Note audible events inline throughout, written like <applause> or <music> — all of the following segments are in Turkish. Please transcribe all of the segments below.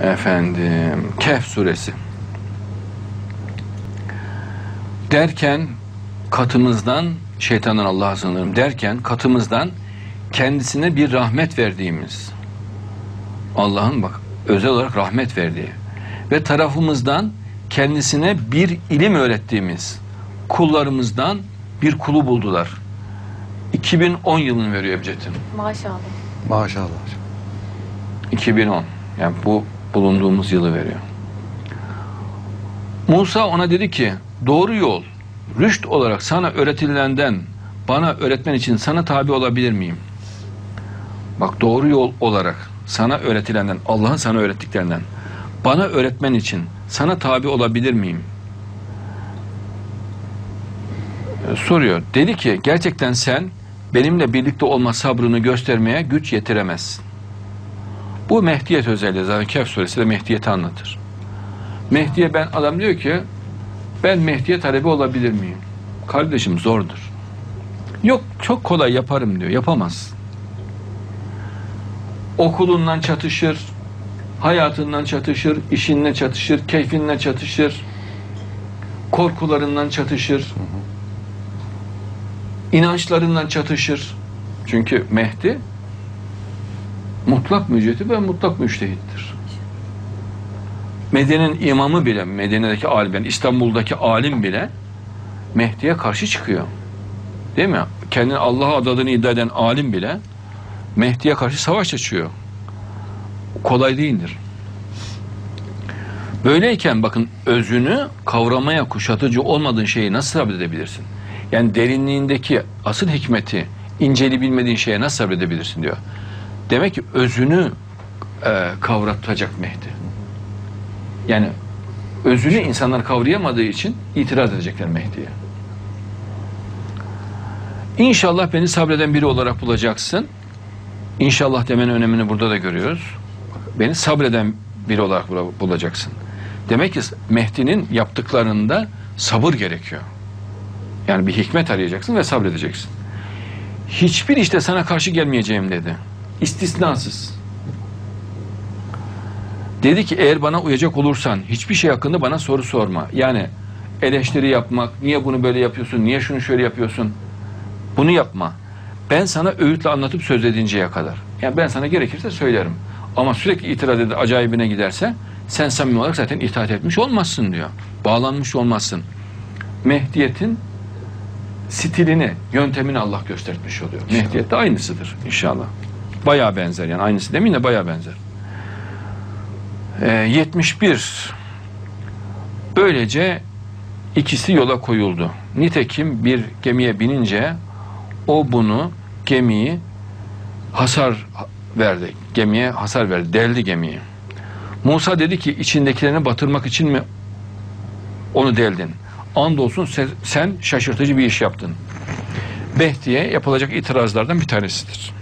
Efendim Kehf suresi. Derken katımızdan şeytandan Allah'a sığınırım derken katımızdan kendisine bir rahmet verdiğimiz Allah'ın bak özel olarak rahmet verdiği ve tarafımızdan kendisine bir ilim öğrettiğimiz kullarımızdan bir kulu buldular. 2010 yılını veriyor Ebced'in. Maşallah. Maşallah hocam. 2010. Yani bu bulunduğumuz yılı veriyor. Musa ona dedi ki doğru yol rüşt olarak sana öğretilenden bana öğretmen için sana tabi olabilir miyim? Bak doğru yol olarak sana öğretilenden Allah'ın sana öğrettiklerinden bana öğretmen için sana tabi olabilir miyim? Ee, Soruyor. Dedi ki gerçekten sen benimle birlikte olma sabrını göstermeye güç yetiremezsin. Bu Mehdiyet özelliği zaten Kehf suresi de Mehdiyet'i anlatır. Mehdiye ben adam diyor ki ben Mehdiye talebi olabilir miyim? Kardeşim zordur. Yok çok kolay yaparım diyor. Yapamaz. Okulundan çatışır, hayatından çatışır, işinle çatışır, keyfinle çatışır, korkularından çatışır, inançlarından çatışır. Çünkü Mehdi mutlak mücreti ve mutlak müştehittir. Medine'nin imamı bile, Medine'deki alim, yani İstanbul'daki alim bile Mehdi'ye karşı çıkıyor. Değil mi? Kendini Allah'a adadığını iddia eden alim bile Mehdi'ye karşı savaş açıyor. Kolay değildir. Böyleyken bakın özünü kavramaya kuşatıcı olmadığın şeyi nasıl sabredebilirsin? Yani derinliğindeki asıl hikmeti inceli bilmediğin şeye nasıl sabredebilirsin diyor. Demek ki özünü e, kavratacak Mehdi. Yani özünü insanlar kavrayamadığı için itiraz edecekler Mehdi'ye. İnşallah beni sabreden biri olarak bulacaksın. İnşallah demenin önemini burada da görüyoruz. Beni sabreden biri olarak bula- bulacaksın. Demek ki Mehdi'nin yaptıklarında sabır gerekiyor. Yani bir hikmet arayacaksın ve sabredeceksin. Hiçbir işte sana karşı gelmeyeceğim dedi. İstisnasız. Dedi ki eğer bana uyacak olursan hiçbir şey hakkında bana soru sorma. Yani eleştiri yapmak, niye bunu böyle yapıyorsun, niye şunu şöyle yapıyorsun? Bunu yapma. Ben sana öğütle anlatıp söz edinceye kadar. Yani ben sana gerekirse söylerim. Ama sürekli itiraz edip acayibine giderse sen samimi olarak zaten itaat etmiş olmazsın diyor. Bağlanmış olmazsın. Mehdiyet'in stilini, yöntemini Allah göstermiş oluyor. Mehdiyet de aynısıdır inşallah. Bayağı benzer yani aynısı demeyeyim de bayağı benzer. Ee, 71 Böylece ikisi yola koyuldu. Nitekim bir gemiye binince o bunu gemiyi hasar verdi. Gemiye hasar verdi. Deldi gemiyi. Musa dedi ki içindekilerini batırmak için mi onu deldin? Andolsun sen, şaşırtıcı bir iş yaptın. Mehdi'ye yapılacak itirazlardan bir tanesidir.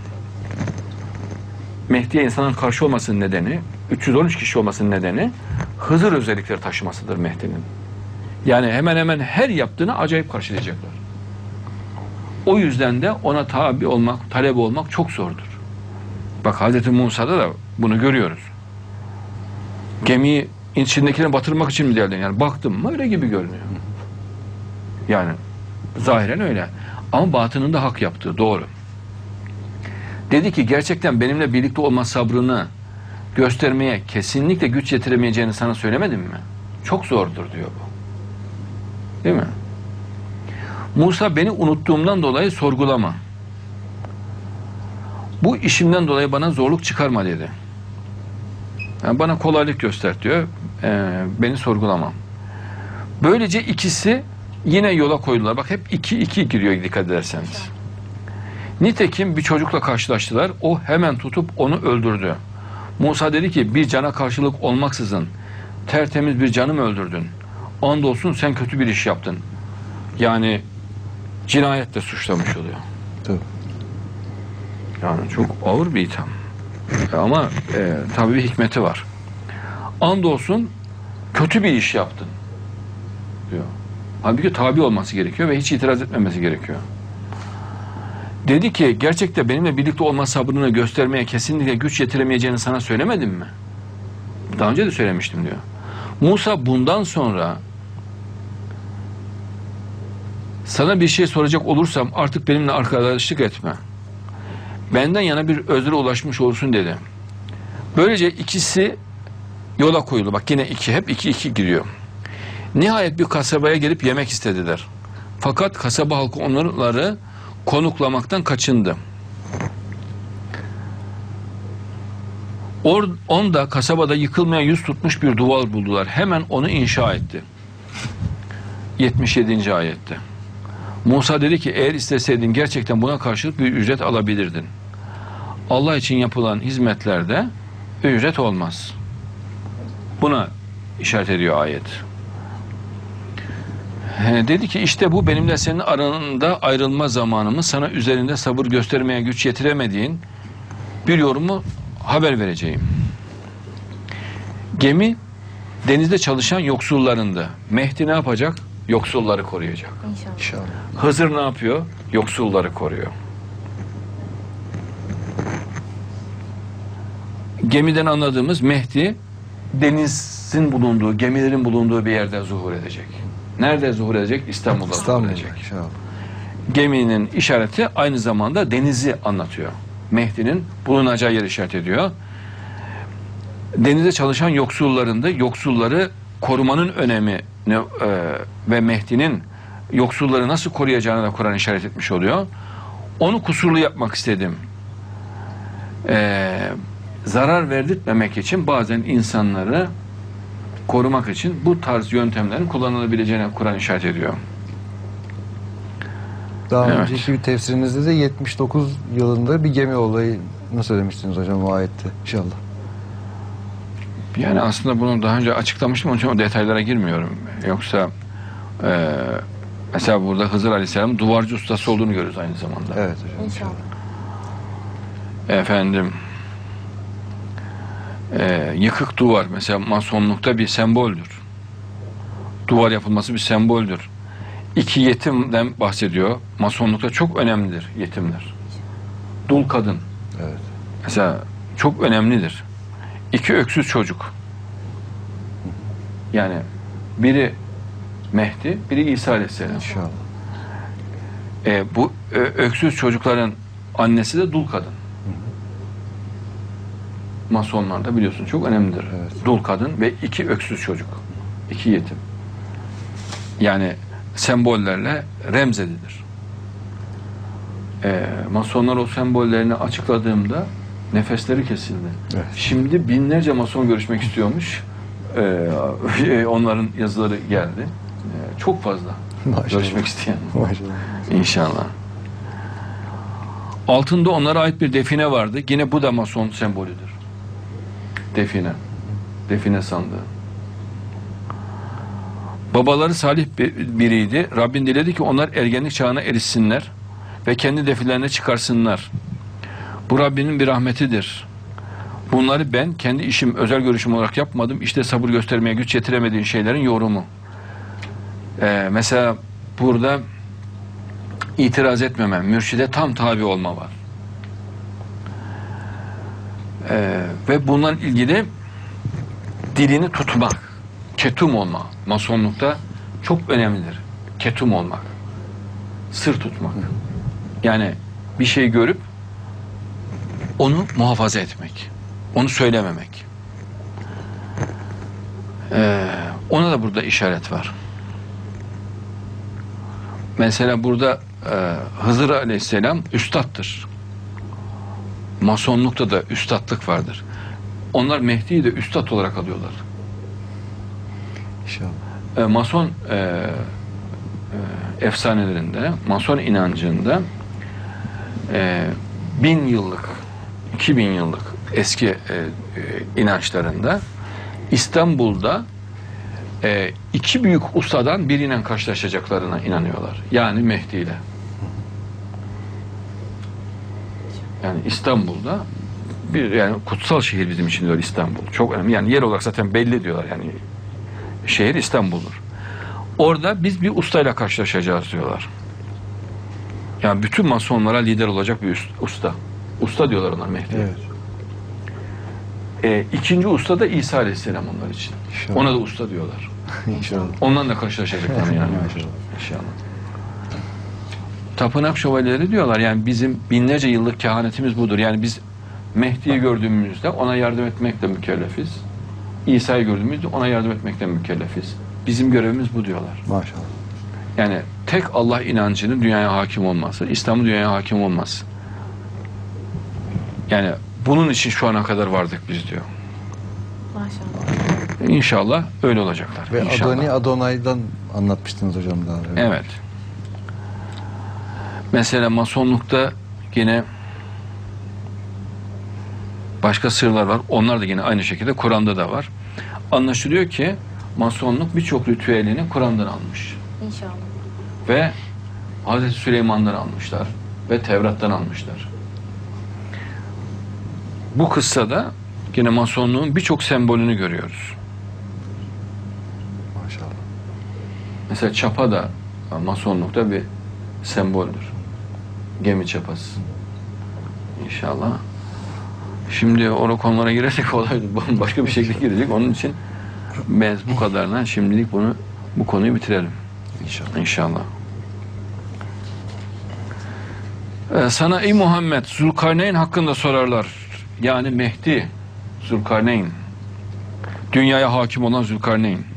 Mehdi'ye insanın karşı olmasının nedeni, 313 kişi olmasının nedeni Hızır özellikleri taşımasıdır Mehdi'nin. Yani hemen hemen her yaptığını acayip karşılayacaklar. O yüzden de ona tabi olmak, talebe olmak çok zordur. Bak Hazreti Musa'da da bunu görüyoruz. Gemiyi içindekileri batırmak için mi deldin? Yani baktım mı öyle gibi görünüyor. Yani zahiren öyle. Ama batınında hak yaptı. Doğru. Dedi ki gerçekten benimle birlikte olma sabrını göstermeye kesinlikle güç yetiremeyeceğini sana söylemedim mi? Çok zordur diyor bu. Değil mi? Musa beni unuttuğumdan dolayı sorgulama. Bu işimden dolayı bana zorluk çıkarma dedi. Yani bana kolaylık göster diyor. Ee, beni sorgulama. Böylece ikisi yine yola koydular. Bak hep iki iki giriyor dikkat ederseniz. Nitekim bir çocukla karşılaştılar. O hemen tutup onu öldürdü. Musa dedi ki bir cana karşılık olmaksızın tertemiz bir canı mı öldürdün? Andolsun sen kötü bir iş yaptın. Yani cinayetle suçlamış oluyor. Tabii. Yani çok ağır bir itham. Ama e, tabii bir hikmeti var. Andolsun kötü bir iş yaptın diyor. Halbuki tabi olması gerekiyor ve hiç itiraz etmemesi gerekiyor. Dedi ki gerçekte benimle birlikte olma sabrını göstermeye kesinlikle güç yetiremeyeceğini sana söylemedim mi? Daha önce de söylemiştim diyor. Musa bundan sonra sana bir şey soracak olursam artık benimle arkadaşlık etme. Benden yana bir özre ulaşmış olursun dedi. Böylece ikisi yola koyuldu. Bak yine iki hep iki iki giriyor. Nihayet bir kasabaya gelip yemek istediler. Fakat kasaba halkı onları konuklamaktan kaçındı. Or, onda kasabada yıkılmaya yüz tutmuş bir duvar buldular. Hemen onu inşa etti. 77. ayette. Musa dedi ki eğer isteseydin gerçekten buna karşılık bir ücret alabilirdin. Allah için yapılan hizmetlerde ücret olmaz. Buna işaret ediyor ayet. He, dedi ki işte bu benimle senin aranında ayrılma zamanımı sana üzerinde sabır göstermeye güç yetiremediğin bir yorumu haber vereceğim. Gemi denizde çalışan yoksullarında. Mehdi ne yapacak? Yoksulları koruyacak. İnşallah. İnşallah. Hızır ne yapıyor? Yoksulları koruyor. Gemiden anladığımız Mehdi denizin bulunduğu, gemilerin bulunduğu bir yerde zuhur edecek. Nerede zuhur edecek? İstanbul'da zuhur İstanbul'da edecek. inşallah. Geminin işareti aynı zamanda denizi anlatıyor. Mehdi'nin bulunacağı yeri işaret ediyor. Denizde çalışan yoksullarında yoksulları korumanın önemi ne, e, ve Mehdi'nin yoksulları nasıl koruyacağını da Kur'an işaret etmiş oluyor. Onu kusurlu yapmak istedim. E, zarar verdirtmemek için bazen insanları korumak için bu tarz yöntemlerin kullanılabileceğine Kur'an işaret ediyor. Daha Evet. önceki bir tefsirinizde de 79 yılında bir gemi olayı nasıl söylemiştiniz hocam o ayette inşallah. Yani aslında bunu daha önce açıklamıştım onun için o detaylara girmiyorum. Yoksa e, mesela burada Hızır Aleyhisselam duvarcı ustası olduğunu görüyoruz aynı zamanda. Evet hocam. İnşallah. Efendim e, yıkık duvar mesela masonlukta bir semboldür. Duvar yapılması bir semboldür. İki yetimden bahsediyor. Masonlukta çok önemlidir yetimler. Dul kadın. Evet. Mesela çok önemlidir. İki öksüz çocuk. Yani biri Mehdi, biri İsa Aleyhisselam. İnşallah. E, bu öksüz çocukların annesi de dul kadın. Masonlarda biliyorsun çok önemlidir. Evet. Dul kadın ve iki öksüz çocuk. iki yetim. Yani sembollerle remzedilir. E, Masonlar o sembollerini açıkladığımda nefesleri kesildi. Evet. Şimdi binlerce mason görüşmek istiyormuş. <laughs> E, onların yazıları geldi. E, çok fazla Maşallah. görüşmek isteyen. Maşallah. İnşallah. Altında onlara ait bir define vardı. Yine bu da mason sembolüdür. Define. Define sandığı. Babaları salih bir- biriydi. Rabbin diledi ki onlar ergenlik çağına erişsinler ve kendi defilerine çıkarsınlar. Bu Rabbinin bir rahmetidir. Bunları ben kendi işim, özel görüşüm olarak yapmadım. İşte sabır göstermeye güç yetiremediğin şeylerin yorumu. Ee, mesela burada itiraz etmeme, mürşide tam tabi olma var. Ee, ve bundan ilgili dilini tutmak, ketum olma, masonlukta çok önemlidir. Ketum olmak, sır tutmak. Yani bir şey görüp onu muhafaza etmek, onu söylememek. Ee, ona da burada işaret var. Mesela burada e, Hızır Aleyhisselam üstattır. Masonlukta da üstatlık vardır. Onlar Mehdi'yi de üstad olarak alıyorlar. İnşallah. E, Mason e, e, efsanelerinde, Mason inancında e, bin yıllık, iki bin yıllık eski e, e, inançlarında İstanbul'da e, iki büyük ustadan biriyle karşılaşacaklarına inanıyorlar. Yani Mehdi ile. Yani İstanbul'da bir yani kutsal şehir bizim için diyor İstanbul. Çok önemli. Yani yer olarak zaten belli diyorlar. Yani şehir İstanbul'dur. Orada biz bir ustayla karşılaşacağız diyorlar. Yani bütün masonlara lider olacak bir usta. Usta diyorlar onlar Mehdi. Evet. E, ikinci usta da İsa Aleyhisselam onlar için. İnşallah. Ona da usta diyorlar. <laughs> İnşallah. Ondan da karşılaşacaklar yani. Maşallah. <laughs> İnşallah. Tapınak şövalyeleri diyorlar yani bizim binlerce yıllık kehanetimiz budur. Yani biz Mehdi'yi gördüğümüzde ona yardım etmekle mükellefiz. İsa'yı gördüğümüzde ona yardım etmekle mükellefiz. Bizim görevimiz bu diyorlar. Maşallah. Yani tek Allah inancının dünyaya hakim olması, İslam'ın dünyaya hakim olması. Yani bunun için şu ana kadar vardık biz diyor. Maşallah. İnşallah öyle olacaklar. Ve İnşallah. Adoni Adonay'dan anlatmıştınız hocam daha evvel. Evet. Mesela masonlukta yine başka sırlar var. Onlar da yine aynı şekilde Kur'an'da da var. Anlaşılıyor ki masonluk birçok ritüelini Kur'an'dan almış. İnşallah. Ve Hazreti Süleyman'dan almışlar ve Tevrat'tan almışlar. Bu kıssada yine masonluğun birçok sembolünü görüyoruz. Maşallah. Mesela çapa da masonlukta bir semboldür. Gemi çapası. İnşallah. Şimdi o konulara girersek <laughs> olay başka bir şekilde girecek. Onun için biz bu kadarla şimdilik bunu bu konuyu bitirelim. İnşallah. İnşallah. Ee, sana ey Muhammed Zulkarneyn hakkında sorarlar. Yani Mehdi Zulkarneyn. Dünyaya hakim olan Zulkarneyn.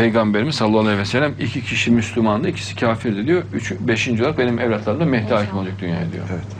Peygamberimiz sallallahu aleyhi ve sellem iki kişi Müslümandı, ikisi kafirdi diyor. Üç, beşinci olarak benim evlatlarım da Mehdi hakim olacak dünyaya diyor. Evet.